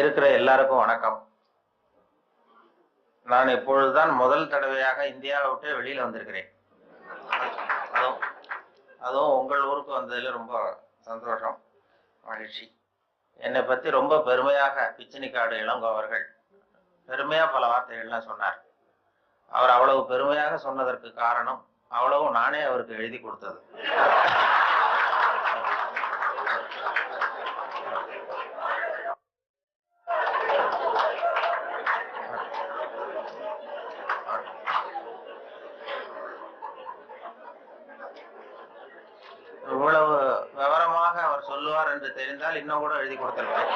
இருக்கிற எல்லாருக்கும் வணக்கம். நான் இப்பொழுதுதான் முதல் தடவையாக இந்தியாவை விட்டு வெளியில வந்திருக்கிறேன். அதுவும் அதுவும் உங்கள் ஊருக்கு வந்ததுல ரொம்ப சந்தோஷம் மகிழ்ச்சி. என்னை பத்தி ரொம்ப பெருமையாக பிச்சினிக்காடு இளங்கோ அவர்கள் பெருமையா பல வார்த்தைகள்லாம் சொன்னார். அவர் அவ்வளவு பெருமையாக சொன்னதற்கு காரணம் அவ்வளவும் நானே அவருக்கு எழுதி கொடுத்தது. இவ்வளவு விவரமாக அவர் சொல்லுவார் என்று தெரிந்தால் இன்னும் கூட எழுதி கொடுத்திருப்பேன்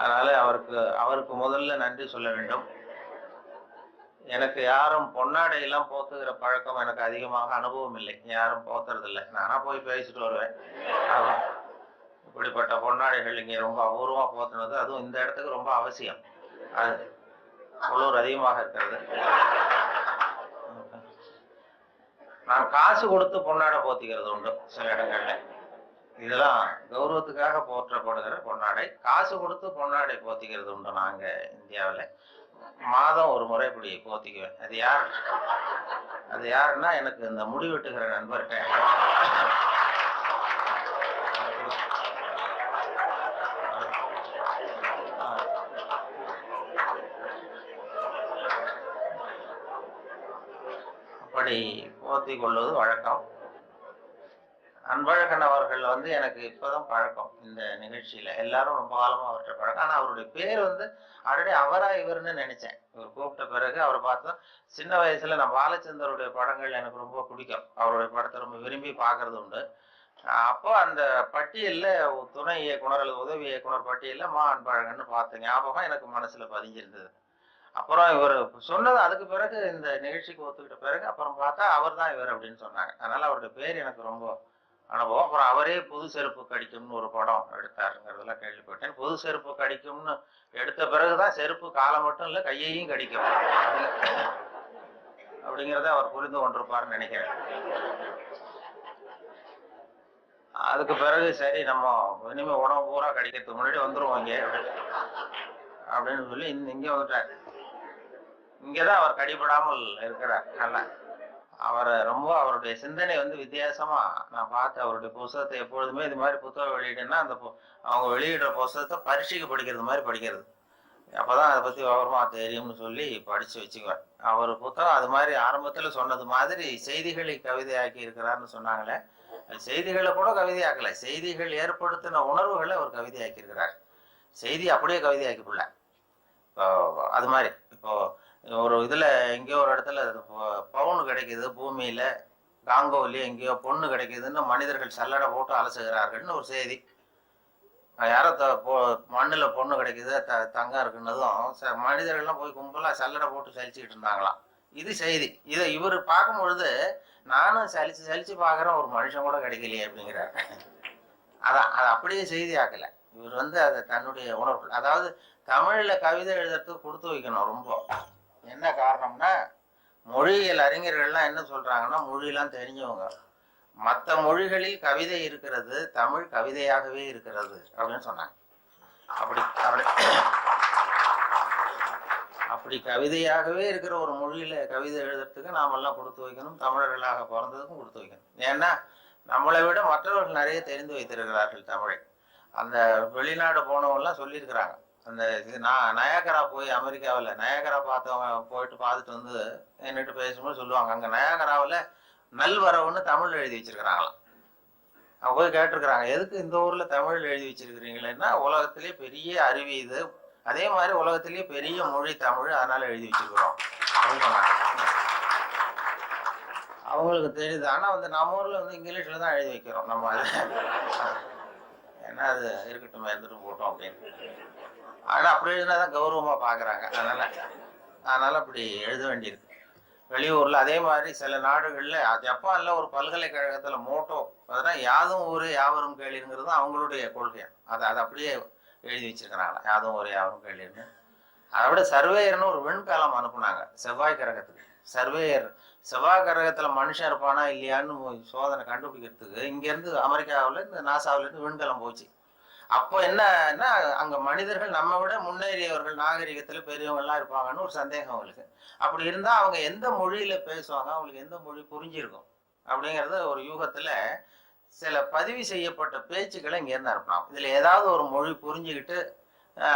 அதனால அவருக்கு அவருக்கு முதல்ல நன்றி சொல்ல வேண்டும். எனக்கு யாரும் பொன்னாடை எல்லாம் போத்துகிற பழக்கம் எனக்கு அதிகமாக அனுபவம் இல்லை. யாரும் போத்துறது இல்லை நானா போய் பேசிட்டு வருவேன். இப்படிப்பட்ட பொன்னாடைகள் இங்கே ரொம்ப அபூர்வமா போத்துனது அதுவும் இந்த இடத்துக்கு ரொம்ப அவசியம். அது குளிர் அதிகமாக இருக்கிறது. நான் காசு கொடுத்து பொன்னாடை போத்திக்கிறது உண்டு சில இடங்கள்ல. இதெல்லாம் கௌரவத்துக்காக போற்றப்படுகிற பொன்னாடை. காசு கொடுத்து பொன்னாடை போத்திக்கிறது உண்டு நாங்க இந்தியாவில். மாதம் ஒரு முறை இப்படி போத்திக்குவேன். அது யார்? அது யாருன்னா எனக்கு இந்த முடி வெட்டுகிற நண்பர்கிட்ட. அப்படி போத்தி கொள்வது வழக்கம். அன்பழகன் அவர்கள் வந்து எனக்கு இப்பதான் பழக்கம் இந்த நிகழ்ச்சியில. எல்லாரும் ரொம்ப காலமா அவர்கிட்ட பழக்கம். ஆனா அவருடைய பேர் வந்து ஆல்ரெடி அவரா இவர்னு நினைச்சேன். இவர் கூப்பிட்ட பிறகு அவரை பார்த்தா சின்ன வயசுல நான் பாலச்சந்தருடைய படங்கள் எனக்கு ரொம்ப பிடிக்கும். அவருடைய படத்தை ரொம்ப விரும்பி பார்க்கறது உண்டு. அப்போ அந்த பட்டியல்ல துணை இயக்குனர் அல்லது உதவி இயக்குனர் பட்டியல்ல மா அன்பழகன் பார்த்த ஞாபகம் எனக்கு மனசுல பதிஞ்சிருந்தது. அப்புறம் இவர் சொன்னது அதுக்கு பிறகு இந்த நிகழ்ச்சிக்கு ஒத்துக்கிட்ட பிறகு அப்புறம் பார்த்தா அவர் தான் இவர் அப்படின்னு சொன்னாங்க. அதனால அவருடைய பேர் எனக்கு ரொம்ப அனுபவம். அப்புறம் அவரே புது செருப்பு கடிக்கும்னு ஒரு படம் எடுத்தாருங்கிறதெல்லாம் கேள்விப்பட்டேன். புது செருப்பு கடிக்கும்னு எடுத்த பிறகுதான் செருப்பு காலை மட்டும் இல்லை கையையும் கடிக்கும். அப்படிங்கிறத அவர் புரிந்து கொண்டிருப்பார்னு நினைக்கிறேன். அதுக்கு பிறகு சரி நம்ம இனிமே உணவு பூரா கடிக்கிறதுக்கு முன்னாடி வந்துருவோம் இங்கே அப்படின்னு சொல்லி இங்கே வந்துட்டார். இங்கதான் அவர் கடிபடாமல் இருக்கிறார். நல்லா அவரை ரொம்ப அவருடைய சிந்தனை வந்து வித்தியாசமா நான் பார்த்து அவருடைய புஸ்தகத்தை எப்பொழுதுமே இது மாதிரி புத்தகம் வெளியிடுன்னா அந்த பு- அவங்க வெளியிடுற புஸ்தகத்தை பரீட்சைக்கு படிக்கிறது மாதிரி படிக்கிறது. அப்பதான் அதை பத்தி விவரமா தெரியும்னு சொல்லி படிச்சு வச்சுக்குவேன். அவர் புத்தகம் அது மாதிரி ஆரம்பத்துல சொன்னது மாதிரி செய்திகளை கவிதையாக்கி இருக்கிறார்னு சொன்னாங்களே செய்திகளை கூட கவிதையாக்கல. செய்திகள் ஏற்படுத்தின உணர்வுகளை அவர் கவிதையாக்கி இருக்கிறார். செய்தி அப்படியே கவிதையாக்கி இப்போ அது மாதிரி. இப்போ ஒரு இதுல எங்கேயோ ஒரு இடத்துல பவுன் கிடைக்குது பூமியில காங்கோவிலேயே எங்கேயோ பொண்ணு கிடைக்குதுன்னு மனிதர்கள் சல்லடை போட்டு அலசுகிறார்கள்னு ஒரு செய்தி. யாரோ த பொ மண்ணில் பொண்ணு கிடைக்குது த தங்கம் இருக்குன்னதும் ச மனிதர்கள்லாம் போய் கும்பலாக சல்லடை போட்டு சலிச்சுக்கிட்டு இருந்தாங்களாம். இது செய்தி. இதை இவர் பார்க்கும் பொழுது நானும் சலிச்சு சலிச்சு பார்க்குறேன் ஒரு மனுஷன் கூட கிடைக்கலையே அப்படிங்கிறார். அதான் அதை அப்படியே செய்தி ஆக்கல. இவர் வந்து அதை தன்னுடைய உணர்வு அதாவது தமிழில் கவிதை எழுதுறதுக்கு கொடுத்து வைக்கணும் ரொம்ப. என்ன காரணம்னா மொழியியல் அறிஞர்கள்லாம் என்ன சொல்றாங்கன்னா மொழியெல்லாம் தெரிஞ்சவங்க. மற்ற மொழிகளில் கவிதை இருக்கிறது தமிழ் கவிதையாகவே இருக்கிறது அப்படின்னு சொன்னாங்க. அப்படி அப்படி அப்படி கவிதையாகவே இருக்கிற ஒரு மொழியில கவிதை எழுதுறதுக்கு நாமெல்லாம் கொடுத்து வைக்கணும் தமிழர்களாக பிறந்ததுக்கும் கொடுத்து வைக்கணும். ஏன்னா நம்மளை விட மற்றவர்கள் நிறைய தெரிந்து வைத்திருக்கிறார்கள் தமிழை. அந்த வெளிநாடு போனவங்கலாம் சொல்லியிருக்கிறாங்க. அந்த இது நான் நயாகரா போய் அமெரிக்காவில் நயாகரா பார்த்தவங்க போயிட்டு பார்த்துட்டு வந்து என்கிட்ட பேசும்போது சொல்லுவாங்க அங்கே நயாகராவில் நல்வரவுன்னு தமிழ் எழுதி வச்சிருக்கிறாங்களாம். அவங்க போய் கேட்டிருக்கிறாங்க எதுக்கு இந்த ஊர்ல தமிழ் எழுதி வச்சிருக்கிறீங்களேன்னா உலகத்திலே பெரிய அருவி இது. அதே மாதிரி உலகத்திலேயே பெரிய மொழி தமிழ் அதனால எழுதி வச்சிருக்கிறோம். அப்படின்னு அவங்களுக்கு தெரியுது. ஆனா வந்து நம்ம ஊரில் வந்து இங்கிலீஷ்ல தான் எழுதி வைக்கிறோம் நம்ம. அது ஏன்னா அது இருக்கட்டும் இருந்துட்டு போட்டோம் அப்படின்னு. ஆனால் அப்படி எழுதினா தான் கௌரவமாக பார்க்குறாங்க அதனால் அதனால் அப்படி எழுத வேண்டியிருக்கு. வெளியூரில் அதே மாதிரி சில நாடுகள்ல இல்லை ஒரு பல்கலைக்கழகத்தில் மோட்டோ அதெல்லாம் யாதும் ஊரே யாவரும் கேளிருங்கிறது அவங்களுடைய கொள்கை. அதை அதை அப்படியே எழுதி வச்சிருக்கிறாங்க. யாதும் ஊரே யாவரும் கேளிர்னு அதை விட சர்வேயர்னு ஒரு விண்கலம் அனுப்புனாங்க செவ்வாய் கிரகத்துக்கு. சர்வேயர் செவ்வாய் கிரகத்தில் மனுஷன் இருப்பானா இல்லையான்னு சோதனை கண்டுபிடிக்கிறதுக்கு இங்கேருந்து அமெரிக்காவிலேருந்து நாசாவிலேருந்து விண்கலம் போச்சு. அப்போ என்னன்னா அங்க மனிதர்கள் நம்ம விட முன்னேறியவர்கள் நாகரிகத்துல பெரியவங்க எல்லாம் இருப்பாங்கன்னு ஒரு சந்தேகம் அவங்களுக்கு. அப்படி இருந்தா அவங்க எந்த மொழியில பேசுவாங்க அவங்களுக்கு எந்த மொழி புரிஞ்சிருக்கும் அப்படிங்கறது ஒரு யூகத்துல சில பதிவு செய்யப்பட்ட பேச்சுக்களை இங்க இருந்து அனுப்பலாம் இதுல ஏதாவது ஒரு மொழி புரிஞ்சுக்கிட்டு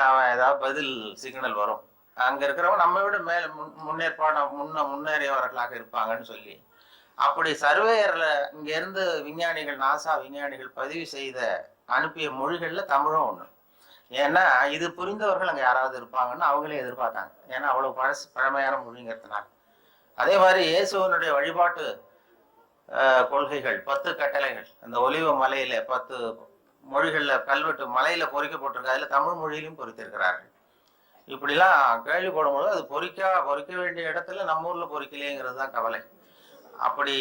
அவன் ஏதாவது பதில் சிக்னல் வரும். அங்க இருக்கிறவங்க நம்ம விட மேல முன்- முன்னேற்பாடு முன்ன முன்னேறியவர்களாக இருப்பாங்கன்னு சொல்லி. அப்படி சர்வேயர்ல இங்க இருந்து விஞ்ஞானிகள் நாசா விஞ்ஞானிகள் பதிவு செய்த அனுப்பிய மொழிகளில் தமிழும் ஒன்று ஏன்னா இது புரிந்தவர்கள் அங்கே யாராவது இருப்பாங்கன்னு அவங்களே எதிர்பார்த்தாங்க. ஏன்னா அவ்வளோ பழசு பழமையான மொழிங்கிறதுனால. அதே மாதிரி இயேசுவனுடைய வழிபாட்டு கொள்கைகள் பத்து கட்டளைகள். அந்த ஒலிவ மலையில பத்து மொழிகளில் கல்வெட்டு மலையில பொறிக்கப்பட்டிருக்கு. அதில் தமிழ் மொழியிலும் பொறித்திருக்கிறார்கள். இப்படிலாம் கேள்விப்படும்போது அது பொறிக்கா பொறிக்க வேண்டிய இடத்துல நம்ம ஊரில் பொறிக்கலையேங்கிறது தான் கவலை. அப்படி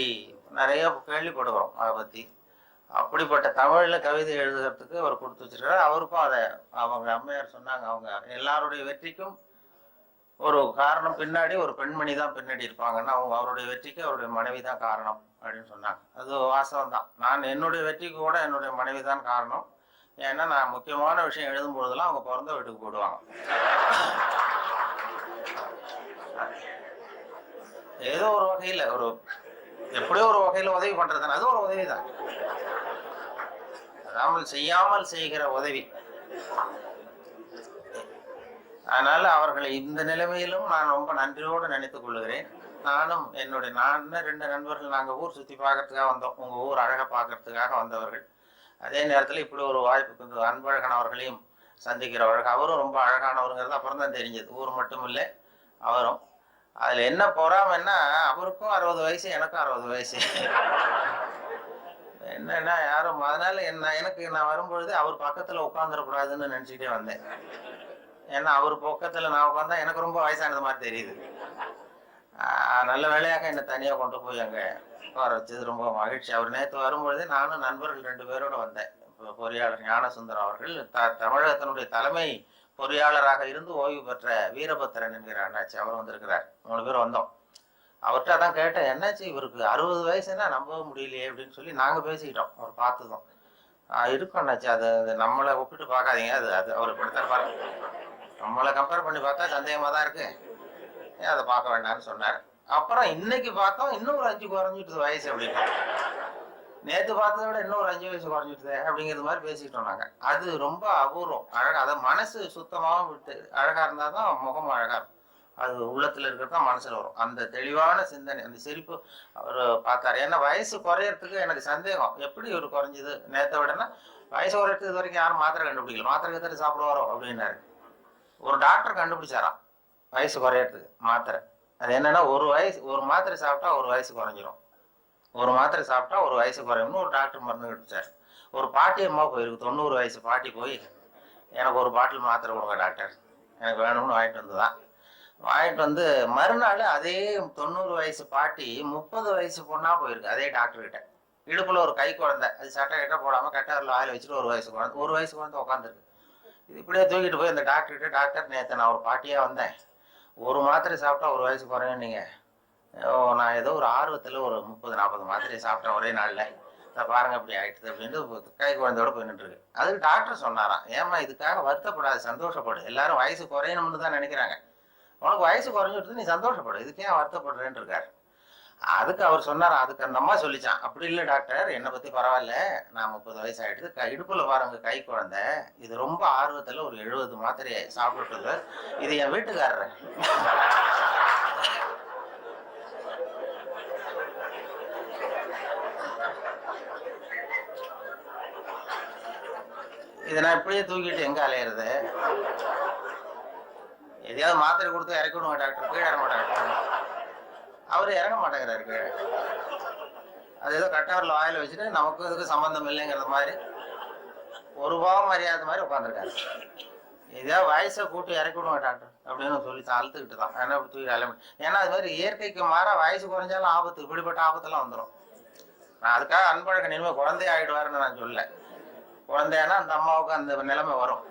நிறைய கேள்விப்படுகிறோம் அதை பற்றி அப்படிப்பட்ட தமிழில் கவிதை எழுதுறதுக்கு அவர் கொடுத்து வச்சிருக்காரு. அவருக்கும் அதை அவங்க அம்மையார் சொன்னாங்க. அவங்க எல்லாருடைய வெற்றிக்கும் ஒரு காரணம் பின்னாடி ஒரு பெண்மணி தான் பின்னாடி இருப்பாங்கன்னா அவங்க அவருடைய வெற்றிக்கு அவருடைய மனைவி தான் காரணம் அப்படின்னு சொன்னாங்க. அது வாசகம் தான். நான் என்னுடைய வெற்றிக்கு கூட என்னுடைய மனைவி தான் காரணம். ஏன்னா நான் முக்கியமான விஷயம் எழுதும் பொழுதெல்லாம் அவங்க பிறந்த வீட்டுக்கு போடுவாங்க ஏதோ ஒரு வகையில் ஒரு எப்படியோ ஒரு வகையில் உதவி பண்ணுறது அது ஒரு உதவி தான் நாமல் செய்யாமல் செய்கிற உதவி. அதனால் அவர்களை இந்த நிலைமையிலும் நான் ரொம்ப நன்றியோடு நினைத்துக் கொள்கிறேன். நானும் என்னுடைய நான் ரெண்டு நண்பர்கள் நாங்கள் ஊர் சுற்றி பார்க்கறதுக்காக வந்தோம். உங்கள் ஊர் அழகை பார்க்கறதுக்காக வந்தவர்கள். அதே நேரத்தில் இப்படி ஒரு வாய்ப்பு கொஞ்சம் அன்பழகன் அவர்களையும் சந்திக்கிற அவரும் ரொம்ப அழகானவருங்கிறது அப்புறம் தான் தெரிஞ்சது. ஊர் மட்டும் இல்லை அவரும். அதில் என்ன பொறாமைன்னா அவருக்கும் அறுபது வயசு எனக்கும் அறுபது வயசு. என்னன்னா யாரும் அதனால என்ன எனக்கு நான் வரும்பொழுது அவர் பக்கத்துல உட்காந்துடக்கூடாதுன்னு நினைச்சுட்டே வந்தேன். ஏன்னா அவர் பக்கத்துல நான் உட்காந்தா எனக்கு ரொம்ப வயசானது மாதிரி தெரியுது. நல்ல வேலையாக என்னை தனியா கொண்டு போய் அங்க உட்கார வச்சது ரொம்ப மகிழ்ச்சி. அவர் நேற்று வரும்பொழுது நானும் நண்பர்கள் ரெண்டு பேரோட வந்தேன். இப்போ பொறியாளர் ஞானசுந்தரம் அவர்கள் த தமிழகத்தினுடைய தலைமை பொறியாளராக இருந்து ஓய்வு பெற்ற வீரபத்திரன் என்கிற அண்ணாச்சி அவர் வந்திருக்கிறார். மூணு பேர் வந்தோம். அவர்கிட்ட அதான் கேட்டேன் என்னாச்சு? இவருக்கு அறுபது வயசுன்னா நம்பவே முடியலையே அப்படின்னு சொல்லி நாங்கள் பேசிக்கிட்டோம் அவர் பார்த்ததும். இருக்கும் அண்ணாச்சி அது அது நம்மளை ஒப்பிட்டு பார்க்காதீங்க அது அது அவர் இப்படித்தான் பாருங்க. நம்மளை கம்பேர் பண்ணி பார்த்தா சந்தேகமாக தான் இருக்கு. ஏன் அதை பார்க்க வேண்டாம்னு சொன்னார். அப்புறம் இன்னைக்கு பார்த்தோம் இன்னும் ஒரு அஞ்சு குறைஞ்சிட்டு வயசு அப்படின்னு. நேற்று பார்த்ததை விட இன்னும் ஒரு அஞ்சு வயசு குறைஞ்சிட்டு அப்படிங்கிறது மாதிரி பேசிக்கிட்டோம் நாங்கள் அது ரொம்ப அபூர்வம். அழகாக அதை மனசு சுத்தமாகவும் விட்டு அழகாக இருந்தால் தான் முகம் அழகாக இருக்கும். அது உள்ளத்துல இருக்கிறது தான் மனசுல வரும். அந்த தெளிவான சிந்தனை அந்த சிரிப்பு அவர் பார்த்தாரு ஏன்னா வயசு குறையறதுக்கு எனக்கு சந்தேகம். எப்படி இவர் குறைஞ்சது? நேற்றை விடனா வயசு குறையறதுக்கு இது வரைக்கும் யாரும் மாத்திரை கண்டுபிடிக்கல. மாத்திரை கத்திரி சாப்பிடுவாரோ அப்படின்னாரு. ஒரு டாக்டர் கண்டுபிடிச்சாராம் வயசு குறையறதுக்கு மாத்திரை. அது என்னன்னா ஒரு வயசு ஒரு மாத்திரை சாப்பிட்டா ஒரு வயசு குறைஞ்சிரும். ஒரு மாத்திரை சாப்பிட்டா ஒரு வயசு குறையும்னு ஒரு டாக்டர் மருந்து கட்டுச்சார் ஒரு பாட்டி அம்மா போயிருக்கு. தொண்ணூறு வயசு பாட்டி போய் எனக்கு ஒரு பாட்டில் மாத்திரை கொடுங்க டாக்டர் எனக்கு வேணும்னு வாங்கிட்டு வந்துதான் வாங்கிட்டு வந்து மறுநாள் அதே தொண்ணூறு வயசு பாட்டி முப்பது வயசு பொண்ணா போயிருக்கு. அதே டாக்டர் கிட்ட. இடுப்புல ஒரு கை குழந்தை. அது சட்டை கிட்ட போடாம கட்டாரில் வாயில வச்சுட்டு ஒரு வயசு குழந்தை. ஒரு வயசு குழந்தை உட்காந்துருக்கு இது இப்படியே தூக்கிட்டு போய் அந்த டாக்டர் கிட்ட டாக்டர் நேற்று நான் ஒரு பாட்டியா வந்தேன். ஒரு மாத்திரை சாப்பிட்டா ஒரு வயசு குறையும் நீங்க. ஓ, நான் ஏதோ ஒரு ஆர்வத்தில் ஒரு முப்பது நாற்பது மாத்திரை சாப்பிட்டேன் ஒரே நாளில். இதை பாருங்க இப்படி ஆயிடுது அப்படின்ட்டு கை குழந்தையோட போயிட்டு இருக்கு அதுக்கு டாக்டர் சொன்னாராம். ஏமா இதுக்காக வருத்தப்படாது சந்தோஷப்படு. எல்லாரும் வயசு குறையணும்னு தான் நினைக்கிறாங்க. உனக்கு வயசு குறைஞ்சிடுது நீ சந்தோஷப்படு. இதுக்கு ஏன் வருத்தப்படுறேன்னு இருக்காரு அதுக்கு அவர் சொன்னார் அதுக்கு அந்த அம்மா சொல்லிச்சான். அப்படி இல்லை டாக்டர் என்னை பற்றி பரவாயில்ல. நான் முப்பது வயசு ஆகிடுது க இடுப்புல பாருங்க கை குழந்தை. இது ரொம்ப ஆர்வத்தில் ஒரு எழுபது மாத்திரையை சாப்பிட்டுட்டு இது என் வீட்டுக்காரர். இதை நான் இப்படியே தூக்கிட்டு எங்கே அலையிறது? எதையாவது மாத்திரை கொடுத்து இறக்கி விடுங்க டாக்டர் கீழே இறங்க மாட்டாங்க அவர் இறங்க மாட்டேங்கிறாரு கீழே அது ஏதோ கட்டவரில் வாயில வச்சுட்டு நமக்கும் இதுக்கு சம்பந்தம் இல்லைங்கிறத மாதிரி ஒரு பாவம் மரியாதை மாதிரி உட்காந்துருக்காரு எதையாவது வயசை கூட்டி இறக்கி விடுங்க டாக்டர் அப்படின்னு சொல்லி அழுத்துக்கிட்டு தான். ஏன்னா இப்படி தூக்கி அலைமை? ஏன்னா அது மாதிரி இயற்கைக்கு மாறா வயசு குறைஞ்சாலும் ஆபத்து இப்படிப்பட்ட ஆபத்தெல்லாம் வந்துடும் நான் அதுக்காக அன்பழகன் இனிமேல் குழந்தை ஆயிடுவாருன்னு நான் சொல்ல குழந்தையானா அந்த அம்மாவுக்கு அந்த நிலைமை வரும்.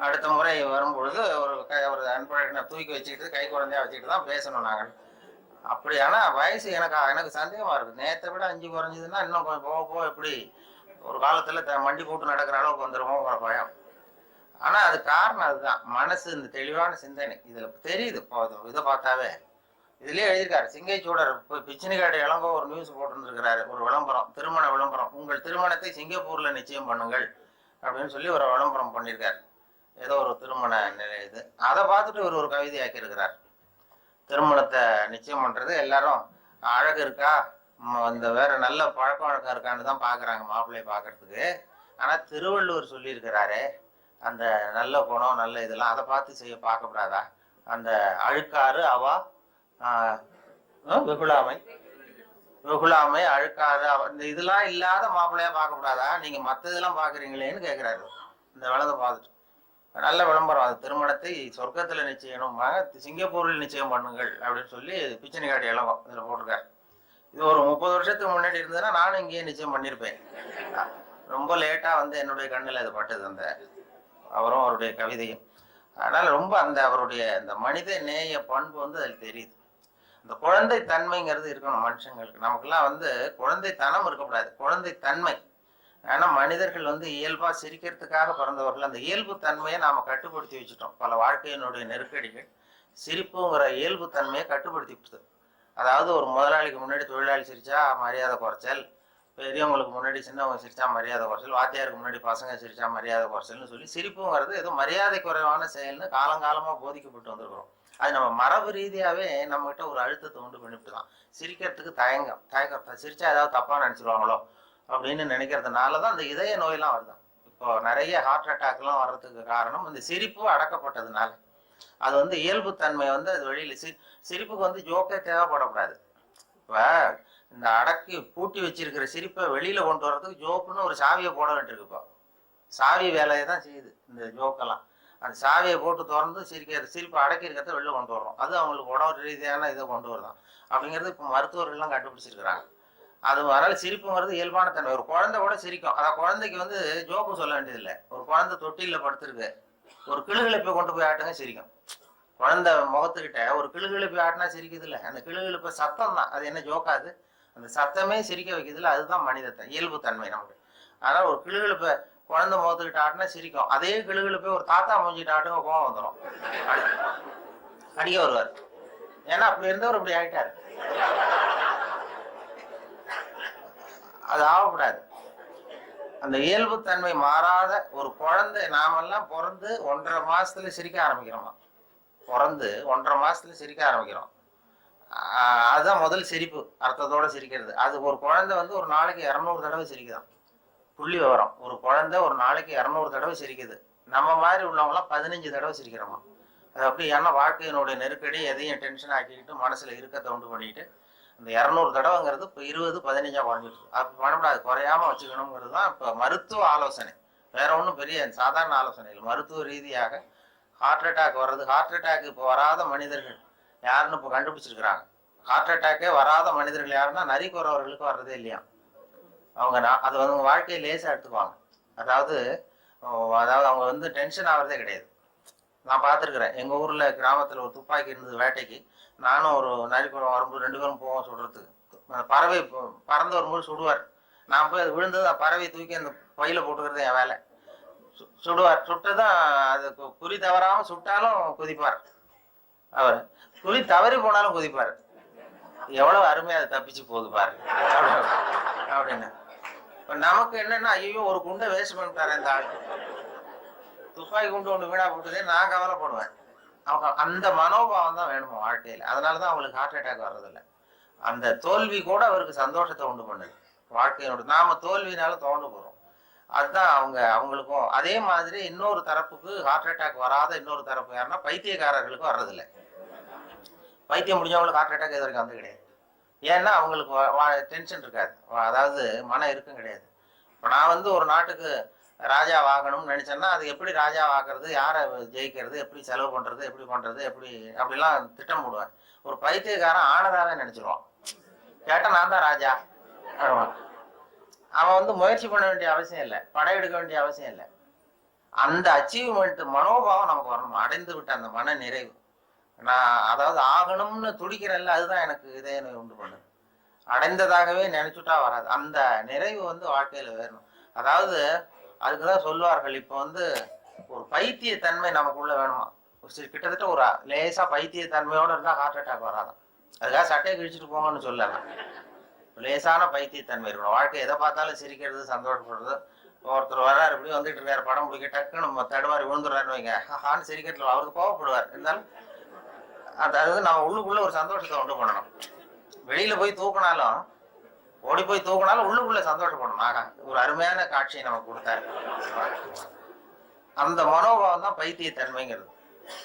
அடுத்த முறை வரும்பொழுது ஒரு கை ஒரு அன்பழகனை தூக்கி வச்சுக்கிட்டு கை குழந்தையா வச்சுக்கிட்டு தான் பேசணும் நாங்கள். அப்படி ஆனால் வயசு எனக்கு எனக்கு சந்தேகமாக இருக்குது நேற்றை விட அஞ்சு குறைஞ்சதுன்னா இன்னும் கொஞ்சம் போக போக எப்படி ஒரு காலத்தில் த- மண்டி போட்டு நடக்கிற அளவுக்கு வந்துருமோங்கிற பயம். ஆனால் அது காரணம் அதுதான். மனசு இந்த தெளிவான சிந்தனை. இதில் தெரியுது. இப்போ இதை பார்த்தாவே. இதுலேயே எழுதியிருக்காரு. சிங்கை சூடர் இப்போ பிச்சினிகாடு இளங்கோ ஒரு நியூஸ் போட்டுருந்துருக்கிறாரு. ஒரு விளம்பரம் திருமண விளம்பரம். உங்கள் திருமணத்தை சிங்கப்பூரில் நிச்சயம் பண்ணுங்கள் அப்படின்னு சொல்லி ஒரு விளம்பரம் பண்ணியிருக்காரு. ஏதோ ஒரு திருமண நிலை இது. அதை பார்த்துட்டு இவர் ஒரு கவிதை ஆக்கியிருக்கிறார் திருமணத்தை நிச்சயம் பண்ணுறது எல்லாரும் அழகு இருக்கா? அந்த வேற நல்ல பழக்க வழக்கம் இருக்கான்னு தான் பார்க்குறாங்க மாப்பிள்ளையை பார்க்கறதுக்கு. ஆனால் திருவள்ளுவர் சொல்லியிருக்கிறாரே அந்த நல்ல குணம் நல்ல இதெல்லாம் அதை பார்த்து செய்ய பார்க்கப்படாதா? அந்த அழுக்காறு அவா வெகுளாமை. வெகுளாமை அழுக்காறு அவ- இந்த இதெல்லாம் இல்லாத மாப்பிள்ளையா பார்க்கக்கூடாதா நீங்கள் மற்ற இதெல்லாம் பார்க்குறீங்களேன்னு கேட்குறாரு இந்த விளதை பார்த்துட்டு. நல்ல விளம்பரம். அது திருமணத்தை சொர்க்கத்தில் நிச்சயமாக சிங்கப்பூரில் நிச்சயம் பண்ணுங்கள் அப்படின்னு சொல்லி பிச்சனை காட்டி இளவம் இதில் போட்டிருக்காரு. இது ஒரு முப்பது வருஷத்துக்கு முன்னாடி இருந்ததுன்னா நானும் இங்கேயே நிச்சயம் பண்ணியிருப்பேன் ரொம்ப லேட்டாக வந்து என்னுடைய கண்ணில் அது பட்டது அந்த அவரும் அவருடைய கவிதையும். அதனால் ரொம்ப அந்த அவருடைய அந்த மனித நேய பண்பு வந்து அதில் தெரியுது. இந்த குழந்தை தன்மைங்கிறது இருக்கணும் மனுஷங்களுக்கு. நமக்கெல்லாம் வந்து குழந்தை தனம் இருக்கக்கூடாது. குழந்தை தன்மை ஆனா மனிதர்கள் வந்து இயல்பா சிரிக்கிறதுக்காக பிறந்தவர்கள். அந்த இயல்பு தன்மையை நாம கட்டுப்படுத்தி வச்சுட்டோம். பல வாழ்க்கையினுடைய நெருக்கடிகள் சிரிப்புங்கிற இயல்பு தன்மையை கட்டுப்படுத்தி விட்டது அதாவது ஒரு முதலாளிக்கு முன்னாடி தொழிலாளி சிரிச்சா மரியாதை குறைச்சல் பெரியவங்களுக்கு முன்னாடி சின்னவங்க சிரிச்சா மரியாதை குறைச்சல் வாத்தியாருக்கு முன்னாடி பசங்க சிரிச்சா மரியாதை குறைச்சல்னு சொல்லி சிரிப்புங்கிறது ஏதோ மரியாதை குறைவான செயல்னு காலங்காலமாக போதிக்கப்பட்டு வந்திருக்கிறோம். அது நம்ம மரபு ரீதியாகவே நம்மகிட்ட ஒரு அழுத்தத்தை உண்டு பண்ணிவிட்டு தான் சிரிக்கிறதுக்கு தயங்கம். தயக்கம். சிரிச்சா ஏதாவது தப்பாக நினச்சிருவாங்களோ? அப்படின்னு நினைக்கிறதுனால தான் அந்த இதய நோயெல்லாம் வருதான் இப்போ நிறைய ஹார்ட் அட்டாக்லாம் வர்றதுக்கு காரணம் இந்த சிரிப்பு அடக்கப்பட்டதுனால. அது வந்து இயல்புத்தன்மை வந்து அது வெளியில் சி சிரிப்புக்கு வந்து ஜோக்கே தேவைப்படக்கூடாது. இப்போ இந்த அடக்கி பூட்டி வச்சிருக்கிற சிரிப்பை வெளியில் கொண்டு வர்றதுக்கு ஜோக்குன்னு ஒரு சாவியை போட வேண்டியிருக்கு இப்போ. சாவி வேலையை தான் செய்யுது இந்த ஜோக்கெல்லாம் அந்த சாவியை போட்டு திறந்து சிரிக்கிற சிரிப்பை அடக்கி இருக்கிறத வெளில கொண்டு வர்றோம். அது அவங்களுக்கு உடம்பு ரீதியான இதை கொண்டு வரலாம் அப்படிங்கிறது இப்போ மருத்துவர்கள்லாம் கண்டுபிடிச்சிருக்கிறாங்க. அது அதனால சிரிப்புங்கிறது இயல்பான தன்மை. ஒரு குழந்தை கூட சிரிக்கும். அதான் குழந்தைக்கு வந்து ஜோக்கு சொல்ல வேண்டியதில்லை. ஒரு குழந்தை தொட்டியில் படுத்துருக்கு. ஒரு கிளுகிழப்பை கொண்டு போய் ஆட்டுங்க சிரிக்கும். குழந்தை முகத்துக்கிட்ட ஒரு கிளுகிழப்பை ஆட்டினா சிரிக்குது இல்லை அந்த கிளுகிழப்ப சத்தம் தான் அது என்ன ஜோக்காது அந்த சத்தமே சிரிக்க வைக்கிறதுல அதுதான் மனிதத்தை இயல்பு தன்மை நமக்கு. அதனால் ஒரு கிளுகிழப்ப குழந்தை முகத்துக்கிட்ட ஆட்டினா சிரிக்கும். அதே கிளுகிழப்பை ஒரு தாத்தா மூஞ்சிட்டு ஆட்டுங்க கோவம் வந்துடும் அடிக்க வருவார். ஏன்னா அப்படி இருந்தவர் இப்படி ஆகிட்டார் அது ஆகக்கூடாது. அந்த இயல்புத்தன்மை மாறாத ஒரு குழந்தை நாமெல்லாம் பிறந்து ஒன்றரை மாசத்துல சிரிக்க ஆரம்பிக்கிறோமா? பிறந்து ஒன்றரை மாசத்துல சிரிக்க ஆரம்பிக்கிறோம். அதுதான் முதல் சிரிப்பு அர்த்தத்தோட சிரிக்கிறது. அது ஒரு குழந்தை வந்து ஒரு நாளைக்கு இரநூறு தடவை சிரிக்குதான். புள்ளி விவரம் ஒரு குழந்தை ஒரு நாளைக்கு இரநூறு தடவை சிரிக்குது. நம்ம மாதிரி உள்ளவங்களாம் பதினஞ்சு தடவை சிரிக்கிறோமா? அது அப்படி ஏன்னா வாழ்க்கையினுடைய நெருக்கடி எதையும் டென்ஷன் ஆக்கிக்கிட்டு மனசுல இருக்கத்தை உண்டு பண்ணிட்டு இந்த இரநூறு தடவைங்கிறது இப்போ இருபது பதினஞ்சா குறைஞ்சிருச்சு அப்படி பண்ணக்கூடாது குறையாம வச்சுக்கணுங்கிறது தான் இப்போ மருத்துவ ஆலோசனை. வேற ஒன்றும் பெரிய சாதாரண ஆலோசனை இல்லை. மருத்துவ ரீதியாக ஹார்ட் அட்டாக் வர்றது ஹார்ட் அட்டாக் இப்போ வராத மனிதர்கள் யாருன்னு இப்போ கண்டுபிடிச்சிருக்கிறாங்க. ஹார்ட் அட்டாக்கே வராத மனிதர்கள் யாருன்னா நரிக்குறவர்களுக்கு வர்றதே இல்லையா? அவங்க நான் வந்து அவங்க வாழ்க்கையை லேசாக எடுத்துக்குவாங்க. அதாவது அதாவது அவங்க வந்து டென்ஷன் ஆகிறதே கிடையாது. நான் பார்த்துருக்குறேன். எங்கள் ஊரில் கிராமத்தில் ஒரு துப்பாக்கி இருந்தது வேட்டைக்கு. நானும் ஒரு நரிக்குளம் வரும்போது ரெண்டு பேரும் போவோம் சுடுறதுக்கு. அந்த பறவை பறந்து வரும்போது சுடுவார். நான் போய் அது விழுந்தது அந்த பறவை தூக்கி அந்த பையில போட்டுக்கிறது என் வேலை. சு- சுடுவார். சுட்டதான் அது கு- குறி தவறாமல் சுட்டாலும் குதிப்பார். அவர். குறி தவறி போனாலும் குதிப்பார். எவ்வளவு அருமையாக அது தப்பிச்சு போகுது பாரு. அப்படின்னு. இப்போ நமக்கு என்னன்னா ஐயோ ஒரு குண்டை வேஸ்ட் பண்ணிட்டாரு இந்த ஆள். துப்பாக்கி குண்டு ஒன்று வீடாக போட்டதே நான் கவலைப்படுவேன். அவங்க அந்த மனோபாவம் தான் வேணுமா வாழ்க்கையில? அதனாலதான் அவங்களுக்கு ஹார்ட் அட்டாக் வர்றதில்ல. அந்த தோல்வி கூட அவருக்கு சந்தோஷத்தை உண்டு பண்ணுது. வாழ்க்கையினோட நாம தோல்வினால தோண்டு போறோம். அதுதான் அவங்க அவங்களுக்கும் அதே மாதிரி இன்னொரு தரப்புக்கு ஹார்ட் அட்டாக் வராத இன்னொரு தரப்பு யாருன்னா பைத்தியக்காரர்களுக்கு வர்றதில்ல. பைத்தியம் முடிஞ்சவங்களுக்கு ஹார்ட் அட்டாக் இது வரைக்கும் வந்து கிடையாது. ஏன்னா அவங்களுக்கு டென்ஷன் இருக்காது. அதாவது மன இருக்கும் கிடையாது. இப்போ நான் வந்து ஒரு நாட்டுக்கு ராஜா ஆகணும்னு நினைச்சேன்னா அது எப்படி ராஜா ஆக்குறது யாரை ஜெயிக்கிறது எப்படி செலவு பண்றது எப்படி பண்றது எப்படி அப்படிலாம் திட்டம் போடுவேன் ஒரு பைத்தியக்காரன் ஆனதாவே நினைச்சிருவான். கேட்டா நான் தான் ராஜா. அவன் வந்து முயற்சி பண்ண வேண்டிய அவசியம் இல்லை. படையெடுக்க வேண்டிய அவசியம் இல்லை. அந்த அச்சீவ்மெண்ட் மனோபாவம் நமக்கு வரணும். அடைந்து விட்ட அந்த மன நிறைவு. நான் அதாவது ஆகணும்னு துடிக்கிறேன்ல அதுதான் எனக்கு இதே உண்டு பண்ணுது. அடைந்ததாகவே நினைச்சுட்டா வராது. அந்த நிறைவு வந்து வாழ்க்கையில வேணும் அதாவது அதுக்குதான் சொல்லுவார்கள் இப்போ வந்து ஒரு பைத்திய தன்மை நமக்குள்ள வேணுமா? கிட்டத்தட்ட ஒரு லேசா பைத்திய தன்மையோட இருந்தா ஹார்ட் அட்டாக் வராதான் அதுக்காக சட்டையை கிழிச்சிட்டு போங்கன்னு சொல்லலாம் லேசான பைத்தியத்தன்மை இருக்கணும். வாழ்க்கை எதை பார்த்தாலும் சிரிக்கிறது சந்தோஷப்படுறது. ஒருத்தர் வர்றாரு இப்படி வந்துட்டு இருக்காரு படம் பிடிக்க டக்குன்னு நம்ம தடுமாறி விழுந்துடுறாருன்னு வைங்க. ஹான்னு சிரிக்கிறதுல அவருக்கு கோவப்படுவார். இருந்தாலும் அது அது நம்ம உள்ளுக்குள்ள ஒரு சந்தோஷத்தை உண்டு பண்ணணும். வெளியில போய் தூக்குனாலும் ஓடி போய் தூக்கினாலும் உள்ளுக்குள்ள சந்தோஷப்படணும். ஆகா ஒரு அருமையான காட்சியை நமக்கு கொடுத்தாரு. அந்த மனோபாவம் தான் பைத்தியத்தன்மைங்கிறது.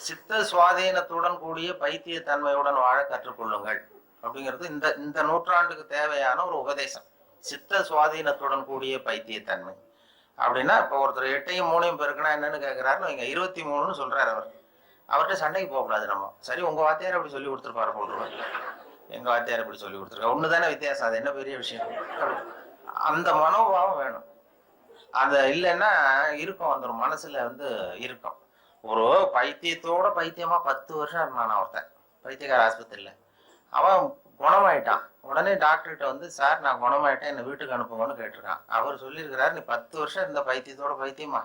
சித்த சுவாதீனத்துடன் கூடிய பைத்தியத்தன்மையுடன் வாழ கற்றுக்கொள்ளுங்கள் அப்படிங்கிறது இந்த இந்த நூற்றாண்டுக்கு தேவையான ஒரு உபதேசம். சித்த சுவாதீனத்துடன் கூடிய பைத்தியத்தன்மை. அப்படின்னா இப்போ ஒருத்தர் எட்டையும் மூணையும் பெருக்கினா என்னன்னு கேட்கிறாருன்னு இங்கே இருபத்தி மூணுன்னு சொல்றாரு அவர். அவர்கிட்ட சண்டைக்கு போகக்கூடாது நம்ம. சரி உங்க வாத்தியார் அப்படி சொல்லி கொடுத்துருப்பாரு போட்டுருவாங்க எங்க வாத்தியார் இப்படி சொல்லி கொடுத்துருக்காரு. ஒண்ணுதானே வித்தியாசம் அது என்ன பெரிய விஷயம்? அந்த மனோபாவம் வேணும். அது இல்லைன்னா இருக்கும் அந்த ஒரு மனசுல வந்து இருக்கும். ஒரு பைத்தியத்தோட பைத்தியமா பத்து வருஷம் இருந்தான் ஒருத்தன். பைத்தியக்கார ஆஸ்பத்திரியில. அவன் குணமாயிட்டான். உடனே டாக்டர்கிட்ட வந்து சார் நான் குணமாயிட்டேன் என்னை வீட்டுக்கு அனுப்புங்கன்னு கேட்டிருக்கான். அவர் சொல்லியிருக்கிறார் நீ பத்து வருஷம் இருந்த பைத்தியத்தோட பைத்தியமா?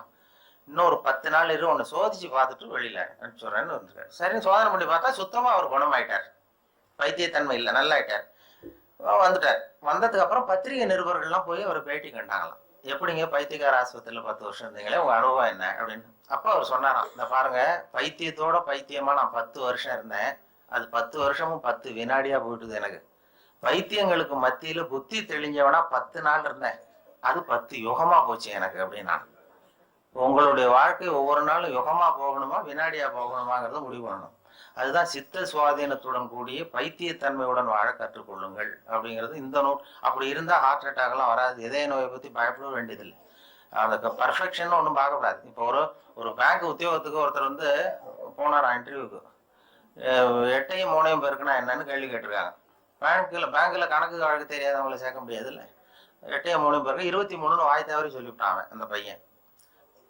இன்னும் ஒரு பத்து நாள் இரு உன்னை சோதிச்சு பார்த்துட்டு வெளியில அனுப்பிச்சுறேன்னு வந்துருக்காரு சரின்னு சோதனை பண்ணி பார்த்தா சுத்தமா அவர் குணமாயிட்டார். பைத்தியத்தன்மை இல்லை நல்லாயிட்டார் வந்துட்டார். வந்ததுக்கு அப்புறம் பத்திரிகை நிருபர்கள்லாம் போய் அவர் பேட்டி கண்டாங்களாம். எப்படிங்க பைத்தியக்கார ஆஸ்பத்திரியில் பத்து வருஷம் இருந்தீங்களே உங்க அனுபவம் என்ன? அப்படின்னு. அப்போ அவர் சொன்னாராம் இந்த பாருங்க பைத்தியத்தோட பைத்தியமா நான் பத்து வருஷம் இருந்தேன். அது பத்து வருஷமும் பத்து வினாடியா போயிட்டுது எனக்கு. பைத்தியங்களுக்கு மத்தியில புத்தி தெளிஞ்சவனா பத்து நாள் இருந்தேன். அது பத்து யுகமா போச்சு எனக்கு அப்படின்னா உங்களுடைய வாழ்க்கை ஒவ்வொரு நாளும் யுகமா போகணுமா வினாடியா போகணுமாங்கிறத முடிவு பண்ணணும். அதுதான் சித்த சுவாதீனத்துடன் கூடிய பைத்தியத்தன்மையுடன் வாழ கற்றுக்கொள்ளுங்கள் அப்படிங்கிறது இந்த நோட். அப்படி இருந்தால் ஹார்ட் அட்டாக்லாம் வராது. இதய நோயை பற்றி பயப்பட வேண்டியதில்லை. அந்த பர்ஃபெக்ஷன் ஒன்றும் பார்க்கக்கூடாது இப்போ ஒரு ஒரு பேங்க் உத்தியோகத்துக்கு ஒருத்தர் வந்து போனார் இன்டர்வியூக்கு எட்டையும் மூணையும் பேருக்குன்னா என்னன்னு கேள்வி கேட்டிருக்காங்க. பேங்க்கில் பேங்க்கில் கணக்கு வழக்கு தெரியாதவங்கள சேர்க்க முடியாதுல்ல. எட்டையும் மூணையும் பேருக்கு இருபத்தி மூணுன்னு வாய் தவறி சொல்லிவிட்டான் அந்த பையன்.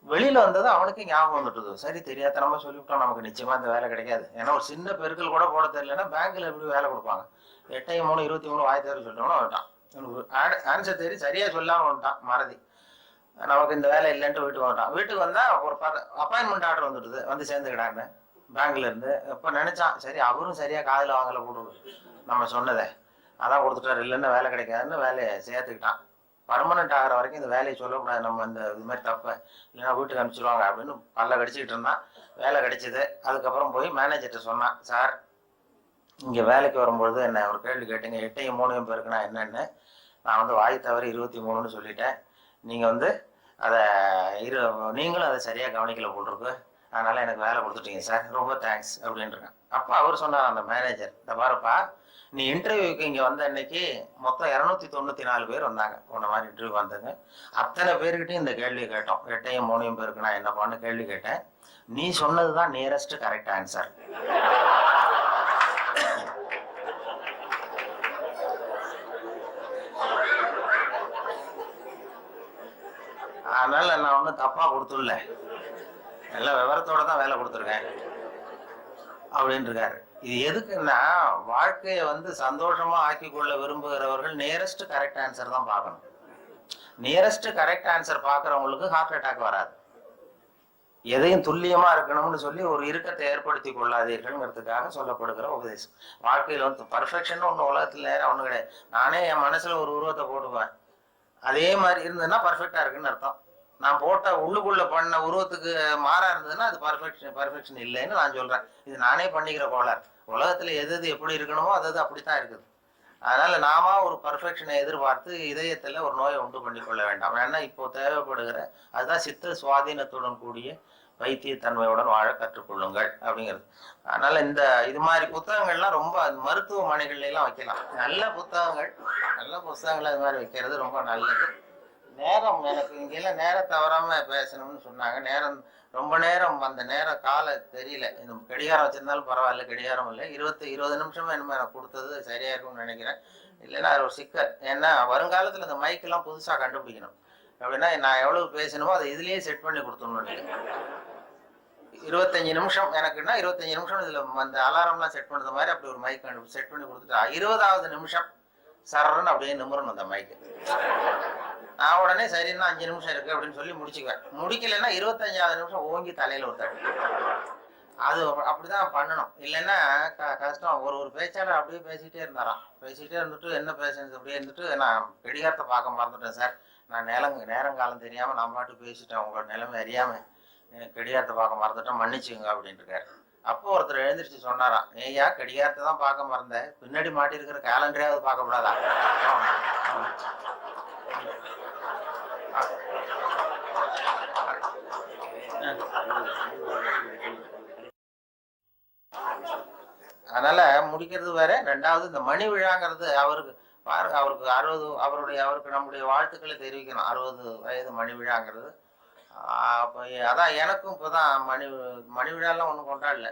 வெளியில வந்தது அவனுக்கு ஞாபகம் வந்துட்டுது. சரி தெரியாதனமா சொல்லிவிட்டோம் நமக்கு நிச்சயமா இந்த வேலை கிடைக்காது. ஏன்னா ஒரு சின்ன பெருக்கள் கூட போட தெரியலன்னா பேங்க்ல எப்படி வேலை கொடுப்பாங்க? எட்டையும் மூணு இருபத்தி மூணு வாய் தவறி சொல்லிட்டோம்னா வந்துட்டான். ஆன்சர் தெரி சரியா சொல்லாம வந்துட்டான் மறதி. நமக்கு இந்த வேலை இல்லைன்ட்டு வீட்டுக்கு வந்துட்டான். வீட்டுக்கு வந்தா ஒரு அப்பாயின்மெண்ட் ஆர்டர் வந்துடுது. வந்து சேர்ந்துக்கிட்டாங்க. பேங்க்ல இருந்து. இப்ப நினைச்சான் சரி அவரும் சரியா காதல வாங்கல போட்டு நம்ம சொன்னதை. அதான் கொடுத்துட்டாரு. இல்லைன்னா வேலை கிடைக்காதுன்னு வேலையை சேர்த்துக்கிட்டான். பர்மனெண்ட் ஆகிற வரைக்கும் இந்த வேலையை சொல்லக்கூடாது நம்ம இந்த இது மாதிரி தப்பை இல்லைன்னா வீட்டுக்கு அனுப்பிச்சிடுவாங்க அப்படின்னு பல்ல கடிச்சிக்கிட்டு இருந்தான் வேலை கிடைச்சிது. அதுக்கப்புறம் போய் மேனேஜர்கிட்ட சொன்னான் சார் இங்கே வேலைக்கு வரும்பொழுது என்ன ஒரு கேள்வி கேட்டீங்க? எட்டையும் மூணையும் பேருக்குன்னா என்னென்னு? நான் வந்து வாய் தவறி இருபத்தி மூணுன்னு சொல்லிட்டேன். நீங்கள் வந்து அதை இரு நீங்களும் அதை சரியாக கவனிக்கல போட்டிருக்கு அதனால் எனக்கு வேலை கொடுத்துட்டீங்க சார். ரொம்ப தேங்க்ஸ் அப்படின்றாங்க. அப்போ அவர் சொன்னார் அந்த மேனேஜர் இந்த பாருப்பா நீ இன்டர்வியூக்கு இங்கே வந்த அன்னைக்கு மொத்தம் இரநூத்தி தொண்ணூற்றி நாலு பேர் வந்தாங்க. உன்ன மாதிரி இன்டர்வியூ வந்தாங்க அத்தனை பேர்கிட்டையும் இந்த கேள்வி கேட்டோம். எட்டையும் மூணையும் பேருக்கு நான் என்னப்பான்னு கேள்வி கேட்டேன். நீ சொன்னது தான் நியரஸ்ட் கரெக்ட் ஆன்சர் அதனால நான் ஒன்றும் தப்பாக கொடுத்துடல. நல்ல விவரத்தோட தான் வேலை கொடுத்துருக்கேன். அப்படின்னு இருக்காரு இது எதுக்குன்னா வாழ்க்கையை வந்து சந்தோஷமா ஆக்கி கொள்ள விரும்புகிறவர்கள் நியரஸ்ட் கரெக்ட் ஆன்சர் தான் பார்க்கணும். நியரஸ்ட் கரெக்ட் ஆன்சர் பார்க்குறவங்களுக்கு ஹார்ட் அட்டாக் வராது. எதையும் துல்லியமா இருக்கணும்னு சொல்லி ஒரு இறுக்கத்தை ஏற்படுத்தி கொள்ளாதீர்கள்ங்கிறதுக்காக சொல்லப்படுகிற உபதேசம். வாழ்க்கையில் வந்து பர்ஃபெக்ஷன் ஒன்று உலகத்தில் நேரம் ஒன்றும் கிடையாது. நானே என் மனசுல ஒரு உருவத்தை போடுவேன் அதே மாதிரி இருந்ததுன்னா பர்ஃபெக்டா இருக்குன்னு அர்த்தம். நான் போட்ட உள்ளுக்குள்ள பண்ண உருவத்துக்கு மாறா இருந்ததுன்னா அது பர்ஃபெக்ஷன் பர்ஃபெக்ஷன் இல்லைன்னு நான் சொல்றேன். இது நானே பண்ணிக்கிற கோளாறு. உலகத்துல எது எது எப்படி இருக்கணுமோ அது அது அப்படித்தான் இருக்குது. அதனால நாம ஒரு பர்ஃபெக்ஷனை எதிர்பார்த்து இதயத்துல ஒரு நோயை உண்டு பண்ணி கொள்ள வேண்டாம். ஏன்னா இப்போ தேவைப்படுகிற அதுதான் சித்த சுவாதீனத்துடன் கூடிய வைத்தியத்தன்மையுடன் வாழ கற்றுக்கொள்ளுங்கள் அப்படிங்கிறது. அதனால இந்த இது மாதிரி புத்தகங்கள்லாம் ரொம்ப மருத்துவமனைகள்லாம் வைக்கலாம். நல்ல புத்தகங்கள் நல்ல புத்தகங்கள் அது மாதிரி வைக்கிறது ரொம்ப நல்லது. நேரம் எனக்கு இங்கெல்லாம் நேரம் தவறாம பேசணும்னு சொன்னாங்க. நேரம் ரொம்ப நேரம் அந்த நேரம் கால தெரியல. கடிகாரம் வச்சிருந்தாலும் பரவாயில்ல கடிகாரம் இல்லை. இருபத்தி இருபது நிமிஷமா என்னமோ எனக்கு கொடுத்தது சரியா இருக்கும்னு நினைக்கிறேன். இல்லைன்னா அது ஒரு சிக்கல். ஏன்னா வருங்காலத்துல இந்த மைக்கெல்லாம் புதுசா கண்டுபிடிக்கணும். அப்படின்னா நான் எவ்வளவு பேசணுமோ அதை இதுலயே செட் பண்ணி கொடுத்துடணும் நினைக்கிறேன். இருபத்தஞ்சு நிமிஷம் எனக்குன்னா இருபத்தஞ்சு நிமிஷம் இதுல அந்த அலாரம்லாம் செட் பண்ணுற மாதிரி அப்படி ஒரு மைக் கண்டு செட் பண்ணி கொடுத்துட்டா. இருபதாவது நிமிஷம் சரன்னு அப்படியே நிமிரணும் அந்த மைக்கு நான் உடனே சரின்னா அஞ்சு நிமிஷம் இருக்கு அப்படின்னு சொல்லி முடிச்சுக்குவேன். முடிக்கலைன்னா இருபத்தஞ்சாவது நிமிஷம் ஓங்கி தலையில ஒரு அது அப்படிதான் பண்ணணும். இல்லைன்னா க- கஷ்டம். ஒரு ஒரு பேச்சாளர் அப்படியே பேசிட்டே இருந்தாராம். பேசிட்டே இருந்துட்டு என்ன பேசுறது? அப்படியே இருந்துட்டு நான் கடிகாரத்தை பார்க்க மறந்துட்டேன் சார். நான் நேரம் நேரங்காலம் தெரியாம நான் பாட்டு பேசிட்டேன். உங்களோட நிலைமை அறியாம எனக்கு கடிகாரத்தை பார்க்க மறந்துட்டேன். மன்னிச்சுங்க அப்படின்னு இருக்காரு. அப்போ ஒருத்தர் எழுந்திரிச்சு சொன்னாராம் ஏயா கடிகாரத்தை தான் பார்க்க மறந்த. பின்னாடி மாட்டிருக்கிற கேலண்டரையாவது பார்க்க கூடாதா? அதனால முடிக்கிறது வேற. ரெண்டாவது இந்த மணி விழாங்கிறது அவருக்கு பாருங்க அவருக்கு அறுபது அவருடைய அவருக்கு நம்முடைய வாழ்த்துக்களை தெரிவிக்கணும். அறுபது வயது மணி விழாங்கிறது. அதான் எனக்கும் இப்போதான் மணி மணி விழாலாம் ஒன்றும் கொண்டாடல.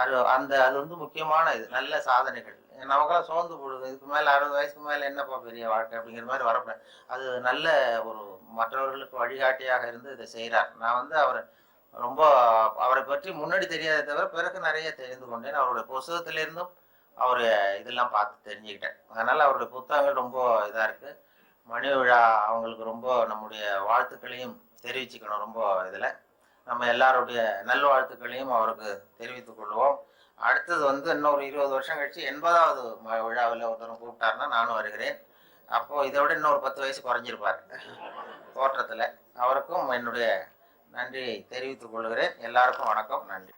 அது அந்த அது வந்து முக்கியமான இது நல்ல சாதனைகள். நமக்கெல்லாம் சோர்ந்து போடுது. இதுக்கு மேலே அறுபது வயசுக்கு மேலே என்னப்பா பெரிய வாழ்க்கை அப்படிங்கிற மாதிரி வரப்பேன் அது நல்ல ஒரு மற்றவர்களுக்கு வழிகாட்டியாக இருந்து இதை செய்கிறார் நான் வந்து அவரை ரொம்ப அவரை பற்றி முன்னாடி தெரியாதே தவிர பிறகு நிறைய தெரிந்து கொண்டேன். அவருடைய புஸ்தகத்திலிருந்தும் அவர் இதெல்லாம் பார்த்து தெரிஞ்சுக்கிட்டேன். அதனால் அவருடைய புத்தகங்கள் ரொம்ப இதாக இருக்குது மணி விழா அவங்களுக்கு ரொம்ப நம்முடைய வாழ்த்துக்களையும் தெரிவிச்சுக்கணும் ரொம்ப இதில். நம்ம எல்லாருடைய நல்வாழ்த்துக்களையும் அவருக்கு தெரிவித்துக் கொள்வோம். அடுத்தது வந்து இன்னொரு இருபது வருஷம் கழிச்சு எண்பதாவது ம- விழாவில் ஒருத்தரும் கூப்பிட்டாருன்னா நானும் வருகிறேன். அப்போது இதை விட இன்னொரு பத்து வயசு குறைஞ்சிருப்பார். தோற்றத்தில். அவருக்கும் என்னுடைய நன்றியை தெரிவித்துக் கொள்கிறேன். எல்லாருக்கும் வணக்கம். நன்றி.